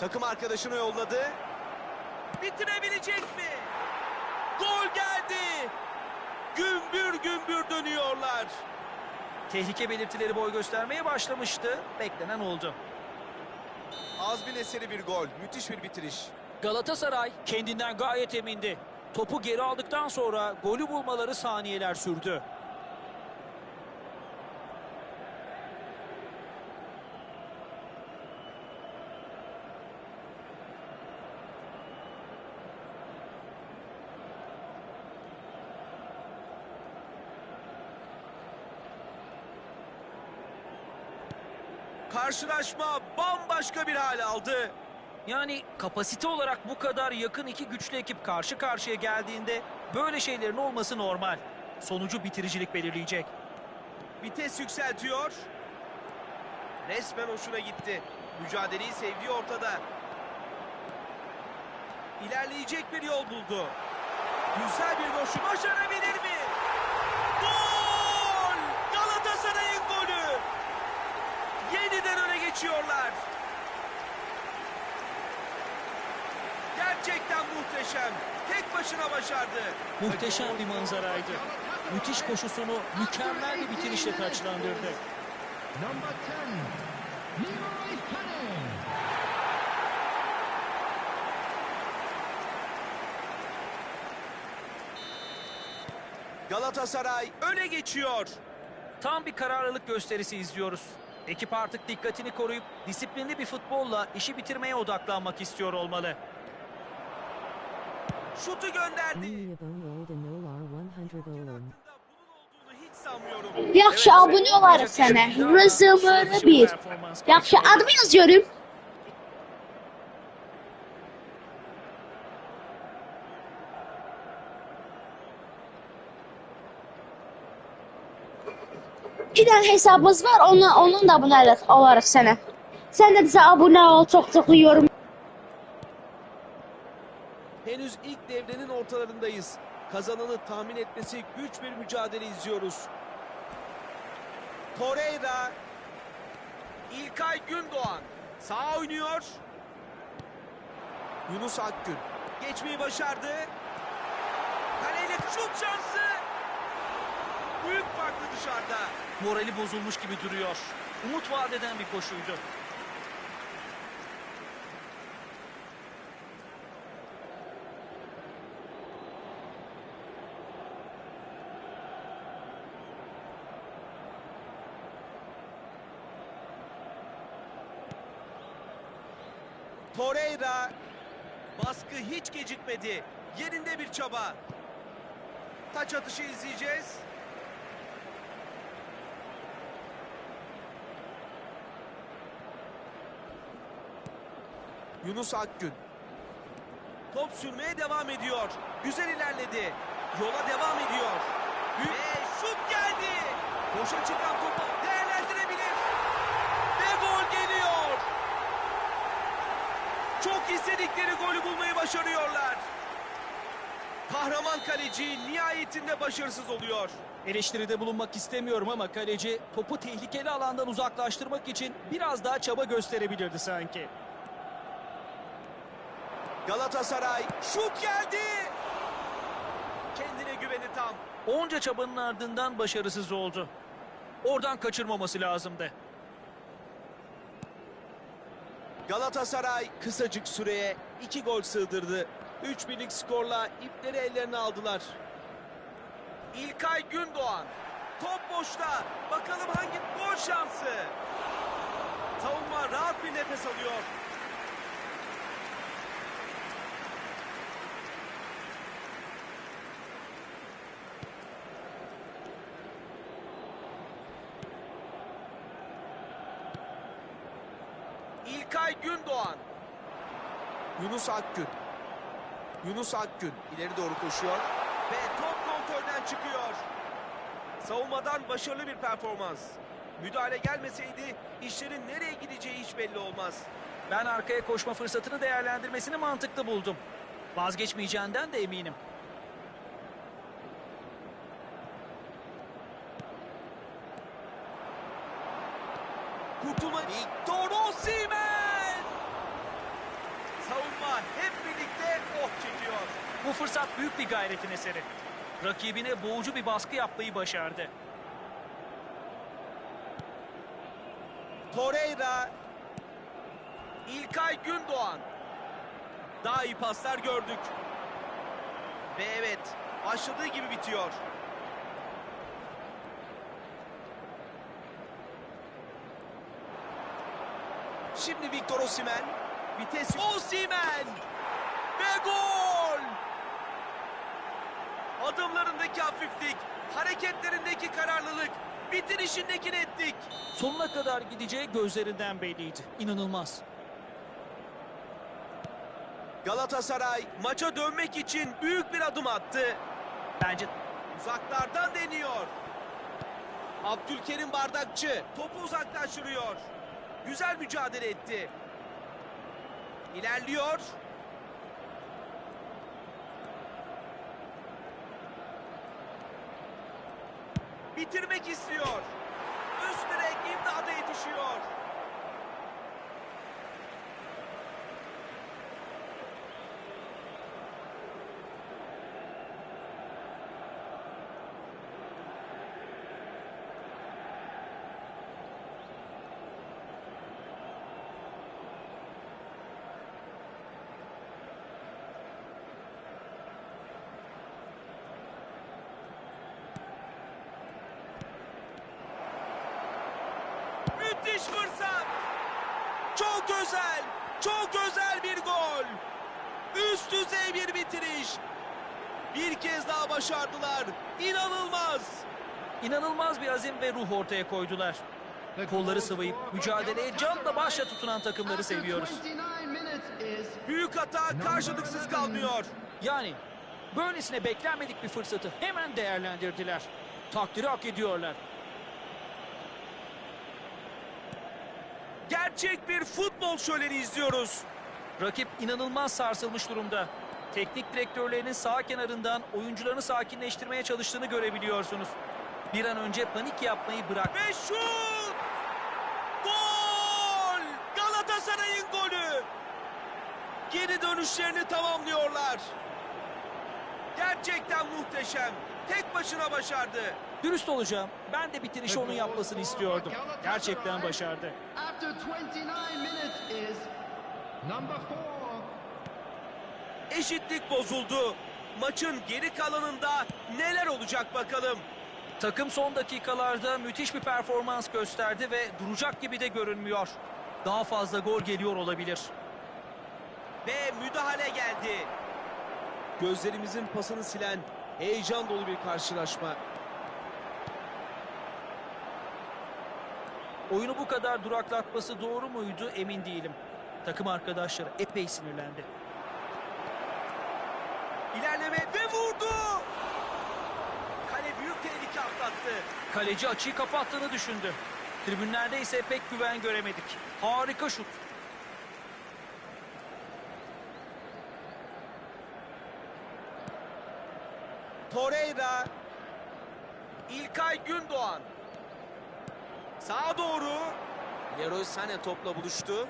Takım arkadaşına yolladı. Bitirebilecek mi? Gol geldi. Gümbür gümbür dönüyorlar. Tehlike belirtileri boy göstermeye başlamıştı. Beklenen oldu. Azmin eseri bir gol. Müthiş bir bitiriş. Galatasaray kendinden gayet emindi. Topu geri aldıktan sonra golü bulmaları saniyeler sürdü. Karşılaşma bambaşka bir hal aldı. Yani kapasite olarak bu kadar yakın iki güçlü ekip karşı karşıya geldiğinde böyle şeylerin olması normal. Sonucu bitiricilik belirleyecek. Vites yükseltiyor. Resmen hoşuna gitti. Mücadeleyi sevdiği ortada. İlerleyecek bir yol buldu. Güzel bir koşu başarabilir mi? Gol! Galatasaray'ın golü! Yeniden öne geçiyorlar. Gerçekten muhteşem. Tek başına başardı. Muhteşem bir manzaraydı. Müthiş koşusunu mükemmel bir bitirişle taçlandırdı. Number 10, Leroy Sané. Galatasaray öne geçiyor. Tam bir kararlılık gösterisi izliyoruz. Ekip artık dikkatini koruyup disiplinli bir futbolla işi bitirmeye odaklanmak istiyor olmalı. Şutu gönderdi. Only of old and Nolar 100 olum. Bunun olduğunu hiç sanmıyorum. Yaxşı Evet, abunə olarıq sənə. Rızımır bir. Yaxşı adımı yazıyorum. İki dənə hesabımız var, ona, onun da abunə olarıq- olarıq sənə. Sən də bizə abunə ol, çox-çoxlu yorum Henüz ilk devrenin ortalarındayız. Kazananı tahmin etmesi güç bir mücadele izliyoruz. Torreira, İlkay Gündoğan sağ oynuyor. Yunus Akgün geçmeyi başardı. Kaleyle şut şansı. Büyük farklı dışarıda. Morali bozulmuş gibi duruyor. Umut vaat eden bir koşuydu. Torreira baskı hiç gecikmedi. Yerinde bir çaba. Taç atışı izleyeceğiz. Yunus Akgün. Top sürmeye devam ediyor. Güzel ilerledi. Yola devam ediyor. Ve şut geldi. Boşa çıkan topu değerlendirebilir. Ve gol geliyor. Çok istedikleri golü bulmayı başarıyorlar. Kahraman kaleci nihayetinde başarısız oluyor. Eleştiride bulunmak istemiyorum ama kaleci topu tehlikeli alandan uzaklaştırmak için biraz daha çaba gösterebilirdi sanki. Galatasaray şut geldi. Kendine güveni tam. Onca çabanın ardından başarısız oldu. Oradan kaçırmaması lazımdı. Galatasaray kısacık süreye iki gol sığdırdı. 3 birlik skorla ipleri ellerine aldılar. İlkay Gündoğan. Top boşta. Bakalım hangi gol şansı. Savunma rahat bir nefes alıyor. İlkay Gündoğan. Yunus Akgün. Yunus Akgün ileri doğru koşuyor ve top kontrolden çıkıyor. Savunmadan başarılı bir performans. Müdahale gelmeseydi işlerin nereye gideceği hiç belli olmaz. Ben arkaya koşma fırsatını değerlendirmesini mantıklı buldum. Vazgeçmeyeceğinden de eminim. Kurtulma Victor Osimhen! Savunma hep birlikte oh çekiyor. Bu fırsat büyük bir gayretin eseri. Rakibine boğucu bir baskı yapmayı başardı. Torreira. İlkay Gündoğan. Daha iyi paslar gördük. Ve evet başladığı gibi bitiyor. Şimdi Victor Osimhen. Vites Osimhen. Ve gol. Adımlarındaki hafiflik, hareketlerindeki kararlılık, bitirişindeki netlik. Sonuna kadar gideceği gözlerinden belliydi. İnanılmaz. Galatasaray maça dönmek için büyük bir adım attı. Bence Uzaklardan deniyor. Abdülkerim Bardakçı topu uzaklaştırıyor. Güzel mücadele etti. İlerliyor. Bitirmek istiyor. Üst direk imdada yetişiyor. Müthiş fırsat. Çok özel, çok özel bir gol. Üst düzey bir bitiriş. Bir kez daha başardılar. İnanılmaz. inanılmaz bir azim ve ruh ortaya koydular. Kolları sıvayıp mücadeleye canla başla tutunan takımları seviyoruz. Büyük hata karşılıksız kalmıyor. Yani böylesine beklenmedik bir fırsatı hemen değerlendirdiler. Takdiri hak ediyorlar. Gerçek bir futbol şöleni izliyoruz. Rakip inanılmaz sarsılmış durumda. Teknik direktörlerinin sağ kenarından oyuncularını sakinleştirmeye çalıştığını görebiliyorsunuz. Bir an önce panik yapmayı bırak. Ve şut! Gol! Galatasaray'ın golü! Geri dönüşlerini tamamlıyorlar. Gerçekten muhteşem. Tek başına başardı. Dürüst olacağım. Ben de bitirişi onun yapmasını istiyordum. Gerçekten başardı. After 29 minutes is number four. Eşitlik bozuldu. Maçın geri kalanında neler olacak bakalım. Takım son dakikalarda müthiş bir performans gösterdi ve duracak gibi de görünmüyor. Daha fazla gol geliyor olabilir. Ve müdahale geldi. Gözlerimizin pasını silen heyecan dolu bir karşılaşma. Oyunu bu kadar duraklatması doğru muydu emin değilim. Takım arkadaşları epey sinirlendi. İlerleme ve vurdu. Kale büyük tehlike atlattı. Kaleci açıyı kapattığını düşündü. Tribünlerde ise pek güven göremedik. Harika şut. Torreira. İlkay Gündoğan. Sağa doğru. Leroy Sané topla buluştu.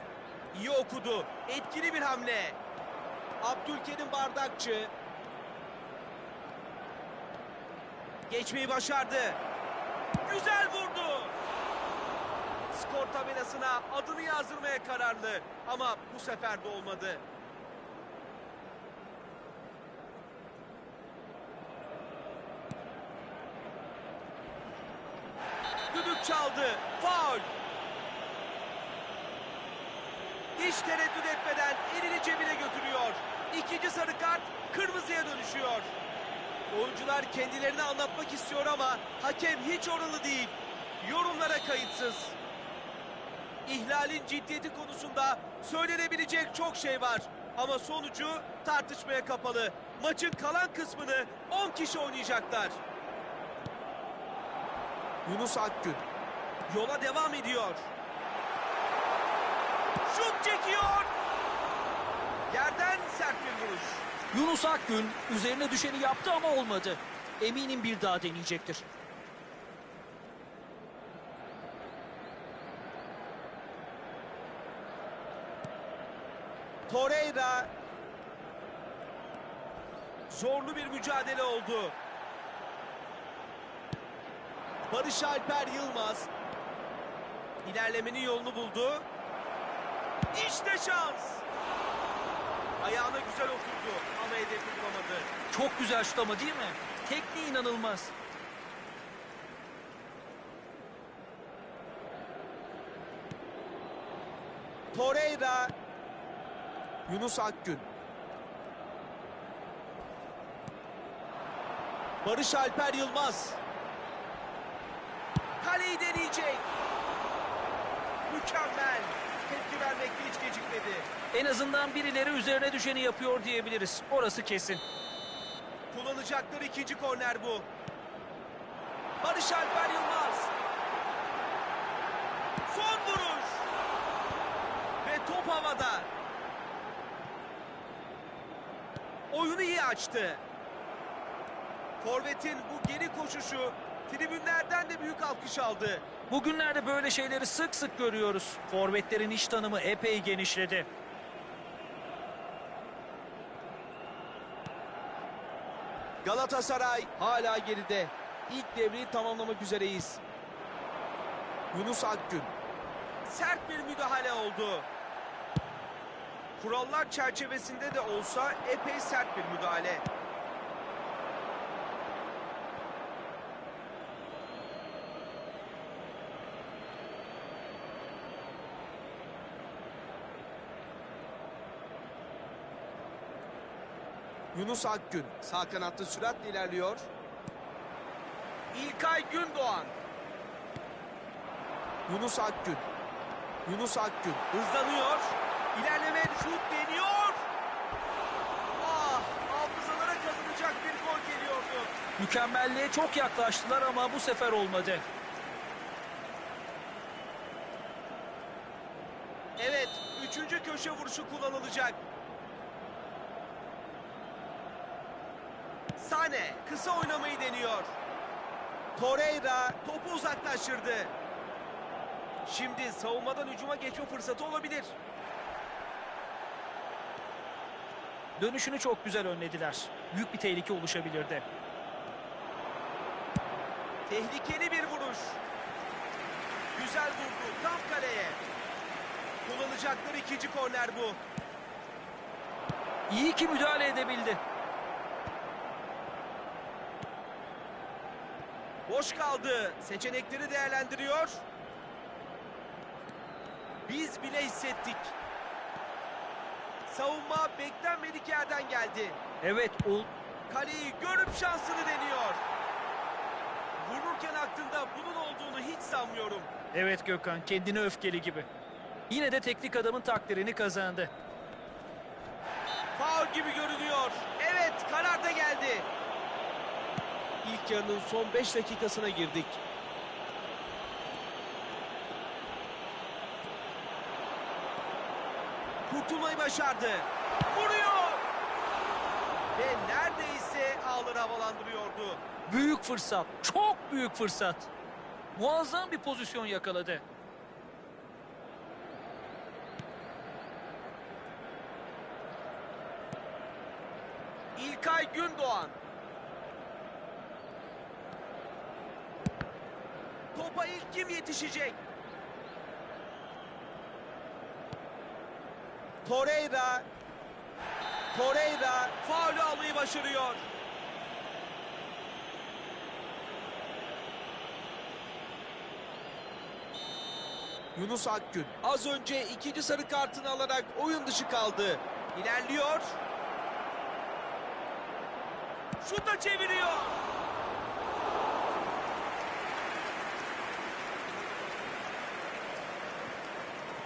İyi okudu. Etkili bir hamle. Abdülkerim Bardakçı. Geçmeyi başardı. Güzel vurdu. Skor tabelasına adını yazdırmaya kararlı. Ama bu sefer de olmadı. Düdük çaldı. Faul. Hiç tereddüt etmeden elini cebine götürüyor. İkinci sarı kart kırmızıya dönüşüyor. Oyuncular kendilerini anlatmak istiyor ama hakem hiç oralı değil. Yorumlara kayıtsız. İhlalin ciddiyeti konusunda söylenebilecek çok şey var. Ama sonucu tartışmaya kapalı. Maçın kalan kısmını 10 kişi oynayacaklar. Yunus Akgün yola devam ediyor. Şut çekiyor. Yerden sert bir vuruş. Yunus Akgün üzerine düşeni yaptı ama olmadı. Eminim bir daha deneyecektir. Torreira. Zorlu bir mücadele oldu. Barış Alper Yılmaz. İlerlemenin yolunu buldu. İşte şans. Ayağına güzel oturdu ama hedefi bulamadı. Çok güzel şut ama değil mi? Tekniği inanılmaz. Torreira. Yunus Akgün. Barış Alper Yılmaz. Kaleyi deneyecek. Mükemmel. Tepki vermekte hiç gecikmedi. En azından birileri üzerine düşeni yapıyor diyebiliriz. Orası kesin. Kullanacakları ikinci korner bu. Barış Alper Yılmaz. Son vuruş. Ve top havada. Oyunu iyi açtı. Forvet'in bu geri koşuşu tribünlerden de büyük alkış aldı. Bugünlerde böyle şeyleri sık sık görüyoruz. Forvetlerin iş tanımı epey genişledi. Galatasaray hala geride. İlk devreyi tamamlamak üzereyiz. Yunus Akgün. Sert bir müdahale oldu. Kurallar çerçevesinde de olsa epey sert bir müdahale. Yunus Akgün sağ kanatta süratle ilerliyor. İlkay Gündoğan. Yunus Akgün. Yunus Akgün hızlanıyor. İlerleme şut deniyor. Ah hafızalara kazanacak bir gol geliyordu. Mükemmelliğe çok yaklaştılar ama bu sefer olmadı. Evet üçüncü köşe vuruşu kullanılacak. Sane kısa oynamayı deniyor. Torreira topu uzaklaştırdı. Şimdi savunmadan hücuma geçme fırsatı olabilir. Dönüşünü çok güzel önlediler. Büyük bir tehlike oluşabilirdi. Tehlikeli bir vuruş. Güzel vurdu tam kaleye. Kullanacakları ikinci korner bu. İyi ki müdahale edebildi. Boş kaldı. Seçenekleri değerlendiriyor. Biz bile hissettik. Savunma beklenmedik yerden geldi. Evet, o Kaleyi görüp şansını deniyor. Vururken aklında bunun olduğunu hiç sanmıyorum. Evet Gökhan, kendine öfkeli gibi. Yine de teknik adamın takdirini kazandı. Faul gibi görünüyor. Evet karar da geldi. İlk yarının son 5 dakikasına girdik. Kurtulmayı başardı. Vuruyor. Ve neredeyse ağları havalandırıyordu. Büyük fırsat, çok büyük fırsat. Muazzam bir pozisyon yakaladı. İlkay Gündoğan. Topa ilk kim yetişecek? Torreira. Torreira faulü almayı başarıyor. Yunus Akgün az önce ikinci sarı kartını alarak oyun dışı kaldı. İlerliyor. Şuta çeviriyor.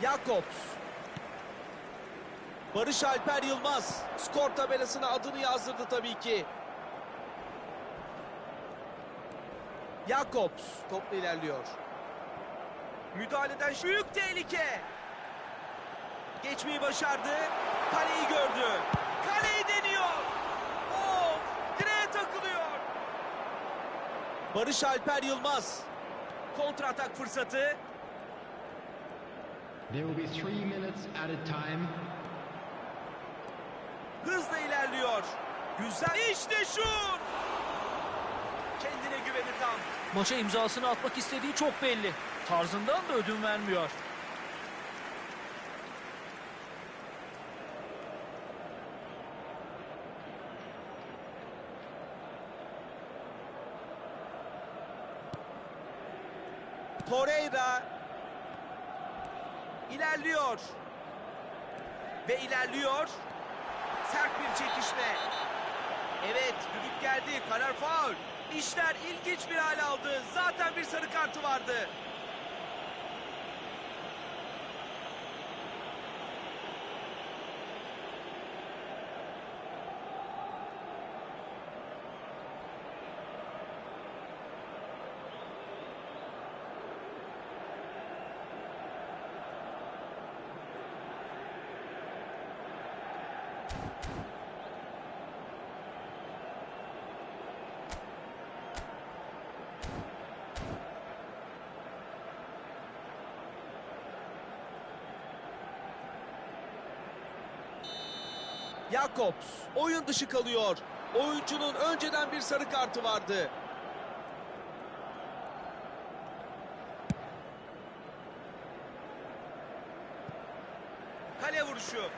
Jakobs. Barış Alper Yılmaz skor tabelasına adını yazdırdı tabii ki. Jakobs topla ilerliyor. Müdahaleden büyük tehlike. Geçmeyi başardı. Kaleyi gördü. Kaleyi deniyor. Of! Direğe takılıyor. Barış Alper Yılmaz. Kontra atak fırsatı. There will be three minutes added time. Hızla ilerliyor. Güzel. İşte şut. Kendine güveni tam. Maça imzasını atmak istediği çok belli. Tarzından da ödün vermiyor. Torreira ilerliyor. Ve ilerliyor. Sert bir çekişme. Evet düdük geldi. Karar faul. İşler ilginç bir hal aldı. Zaten bir sarı kartı vardı. Jakobs oyun dışı kalıyor. Oyuncunun önceden bir sarı kartı vardı. Kale vuruşu.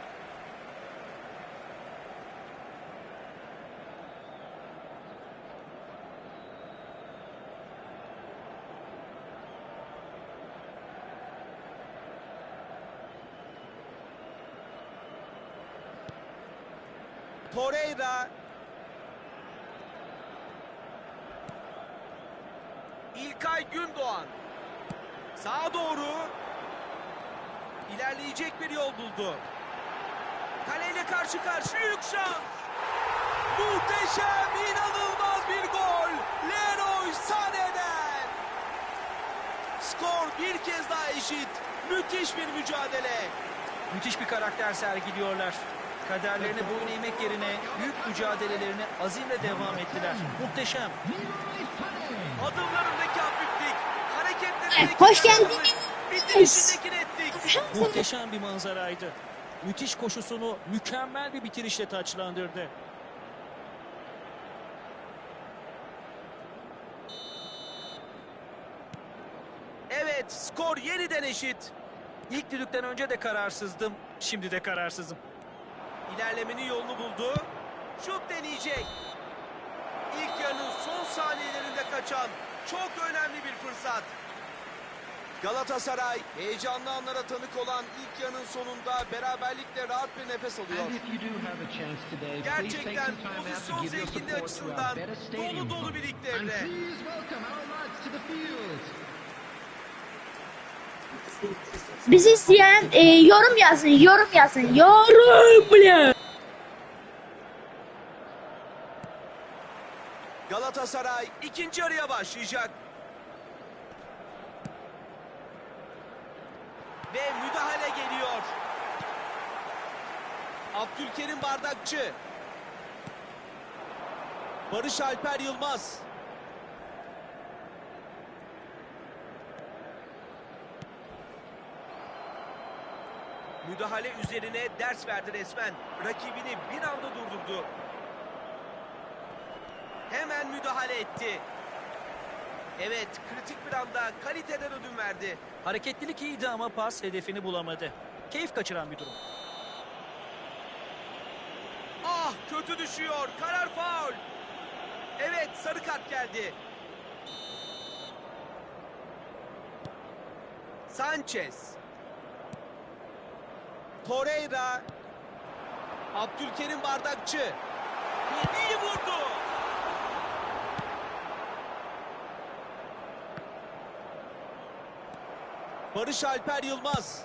Torreira. İlkay Gündoğan. Sağa doğru. İlerleyecek bir yol buldu. Kaleyle karşı karşı büyük şans. Muhteşem, inanılmaz bir gol. Leroy Sané'den. Skor bir kez daha eşit. Müthiş bir mücadele. Müthiş bir karakter sergiliyorlar. Kaderlerine boyun eğmek yerine büyük mücadelelerine azimle devam ettiler. Muhteşem. Adımlarındaki hafiflik, hareketlerindeki hoş geldiniz. Muhteşem bir manzaraydı. Müthiş koşusunu mükemmel bir bitirişle taçlandırdı. Evet, skor yeniden eşit. İlk düdükten önce de kararsızdım, şimdi de kararsızım. İlerlemenin yolunu buldu. Şut deneyecek. İlk yarının son saniyelerinde kaçan çok önemli bir fırsat. Galatasaray heyecanlı anlara tanık olan ilk yarının sonunda beraberlikle rahat bir nefes alıyor. Today, Gerçekten pozisyon our açısından dolu dolu bir ilk devre. Bizi izleyen e, yorum yazın, yorum yazın, yorum bile. Galatasaray ikinci yarıya başlayacak. Ve müdahale geliyor. Abdülkerim Bardakçı. Barış Alper Yılmaz. Müdahale üzerine ders verdi resmen. Rakibini bir anda durdurdu. Hemen müdahale etti. Evet, kritik bir anda kaliteden ödün verdi. Hareketlilik iyiydi ama pas hedefini bulamadı. Keyif kaçıran bir durum. Ah, kötü düşüyor. Karar faul. Evet, sarı kart geldi. Sanchez. Torreira. Abdülkerim Bardakçı. İyi vurdu. Barış Alper Yılmaz.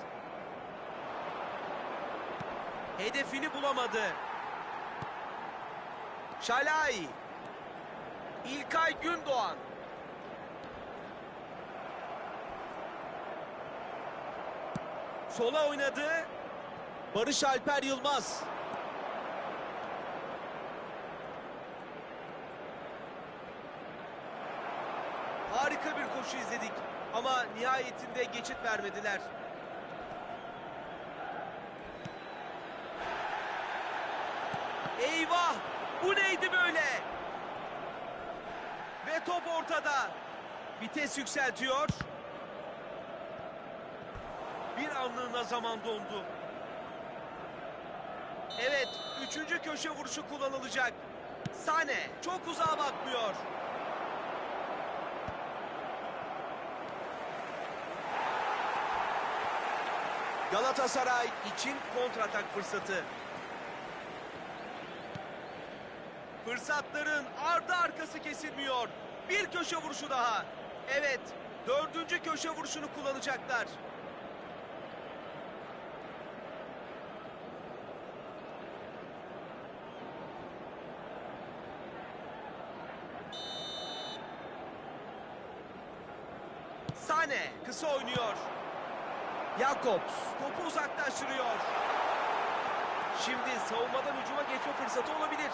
Hedefini bulamadı. Şalay. İlkay Gündoğan. Sola oynadı. Barış Alper Yılmaz. Harika bir koşu izledik ama nihayetinde geçit vermediler. Eyvah! Bu neydi böyle? Ve top ortada. Vites yükseltiyor. Bir anlığına zaman dondu. Evet, üçüncü köşe vuruşu kullanılacak. Sane çok uzağa bakmıyor. Galatasaray için kontratak fırsatı. Fırsatların ardı arkası kesilmiyor. Bir köşe vuruşu daha. Evet, dördüncü köşe vuruşunu kullanacaklar. Kısa oynuyor. Jakobs topu uzaklaştırıyor. Şimdi savunmadan hücuma geçme fırsatı olabilir.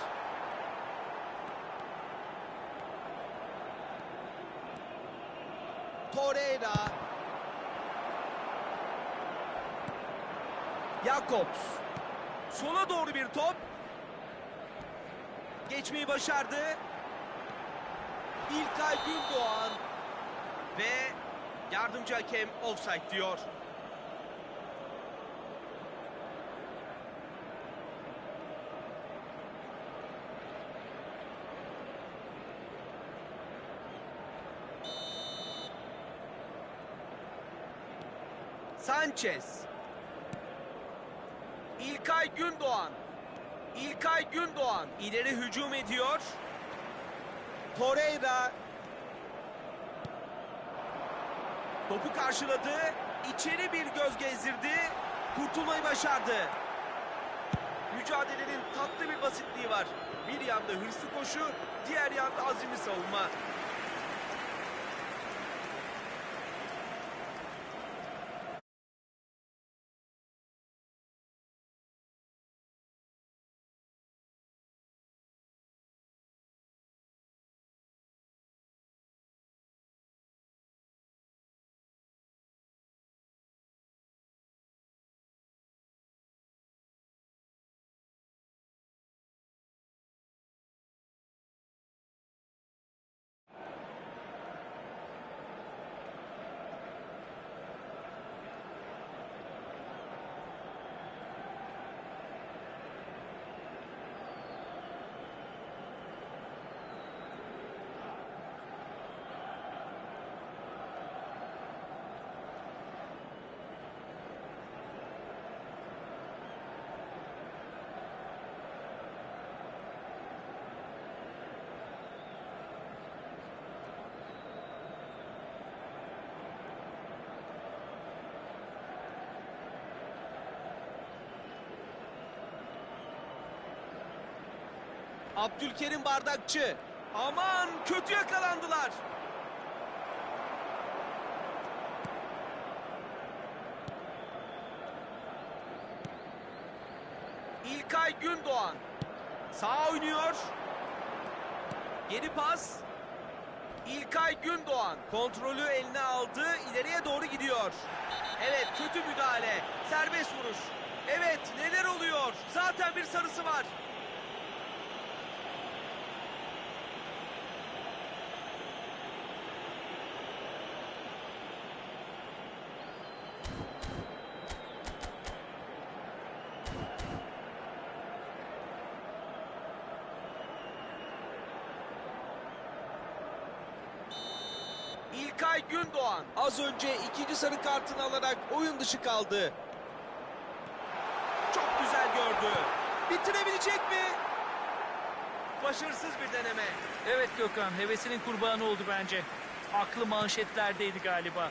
Torreira. Jakobs. Sola doğru bir top. Geçmeyi başardı. İlkay Gündoğan. Ve yardımcı hakem offside diyor. Sanchez. İlkay Gündoğan. İlkay Gündoğan ileri hücum ediyor. Torreira topu karşıladı. İçeri bir göz gezdirdi. Kurtulmayı başardı. Mücadelenin tatlı bir basitliği var. Bir yanda hırslı koşu, diğer yanda azimli savunma. Abdülkerim Bardakçı. Aman kötü yakalandılar. İlkay Gündoğan. Sağ oynuyor. Geri pas. İlkay Gündoğan kontrolü eline aldı. ileriye doğru gidiyor. Evet kötü müdahale. Serbest vuruş. Evet neler oluyor? Zaten bir sarısı var. İlkay Gündoğan az önce ikinci sarı kartını alarak oyun dışı kaldı. Çok güzel gördü. Bitirebilecek mi? Başarısız bir deneme. Evet Gökhan, hevesinin kurbanı oldu bence. Aklı manşetlerdeydi galiba.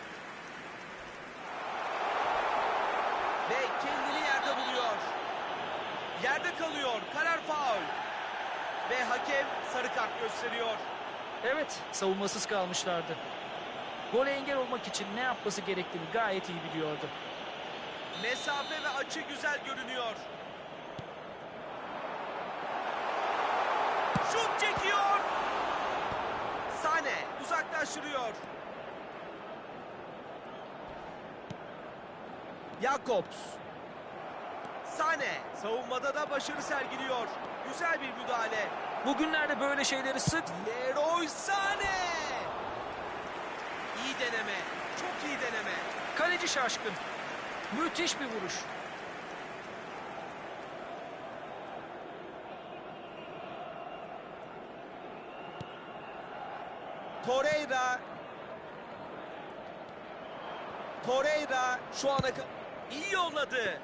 Ve kendini yerde buluyor. Yerde kalıyor. Karar faul. Ve hakem sarı kart gösteriyor. Evet, savunmasız kalmışlardı. Gole engel olmak için ne yapması gerektiğini gayet iyi biliyordu. Mesafe ve açı güzel görünüyor. Şut çekiyor. Sane uzaklaştırıyor. Jakobs. Sane savunmada da başarı sergiliyor. Güzel bir müdahale. Bugünlerde böyle şeyleri sık Leroy Sane. İyi deneme. Çok iyi deneme. kaleci şaşkın. Müthiş bir vuruş. Torreira. Torreira şu ana iyi yolladı.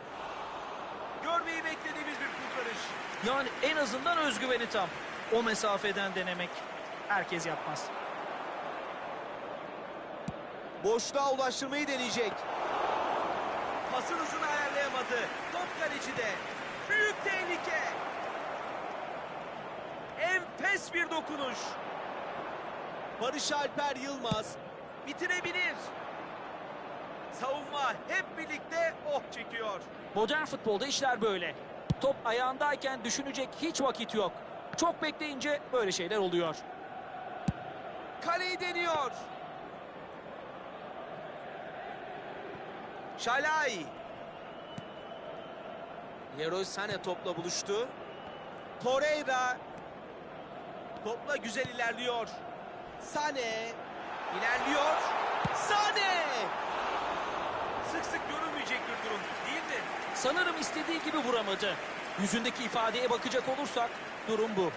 Görmeyi beklediğimiz bir kurtarış. Yani en azından özgüveni tam. O mesafeden denemek herkes yapmaz. Boşluğa ulaştırmayı deneyecek. Pasın hızını ayarlayamadı. Top kalecide. Büyük tehlike. Enfes bir dokunuş. Barış Alper Yılmaz bitirebilir. Savunma hep birlikte oh çekiyor. Modern futbolda işler böyle. Top ayağındayken düşünecek hiç vakit yok. Çok bekleyince böyle şeyler oluyor. Kaleyi deniyor. Şalay. Leroy Sané topla buluştu. Torreira. Topla güzel ilerliyor. Sané. ilerliyor. Sané. Sık sık görülmeyecek bir durum değil mi? Sanırım istediği gibi vuramadı. Yüzündeki ifadeye bakacak olursak durum bu.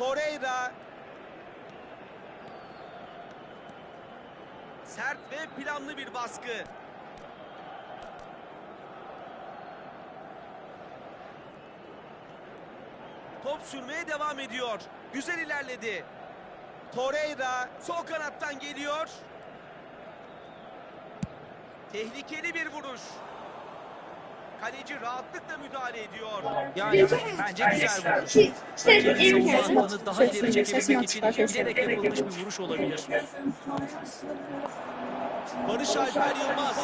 Torreira. Sert ve planlı bir baskı. Top sürmeye devam ediyor. Güzel ilerledi. Torreira sol kanattan geliyor. Tehlikeli bir vuruş. Kaleci rahatlıkla müdahale ediyor. Yani bence güzel vuruş. Savunma alanını daha ileri çekebilmek için bilerek yapılmış bir vuruş olabilir. Barış Alper Yılmaz.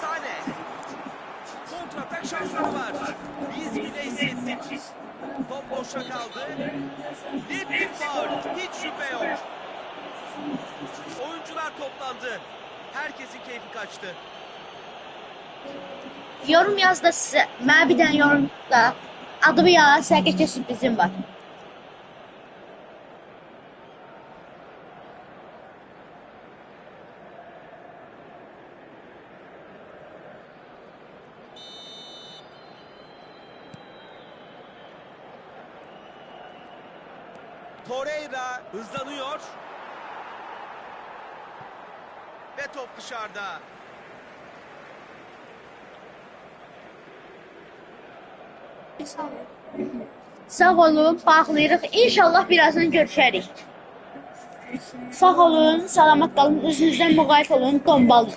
Sane. Kontratak şansları var. Biz bile hissettik. Top boşa kaldı. Net bir faul. Hiç şüphe yok. Oyuncular toplandı. Herkesin keyfi kaçtı. Yorum yaz da sizə. Mənə bir dənə yorumda adımı yaz, sərkəşə sürprizim var. Torreira hızlanıyor. Ve top dışarıda. Sağ olun, bağlayırıq. İnşallah birazdan görüşərik. Sağ olun, salamat qalın, özünüzdən müğayət olun, dombalın.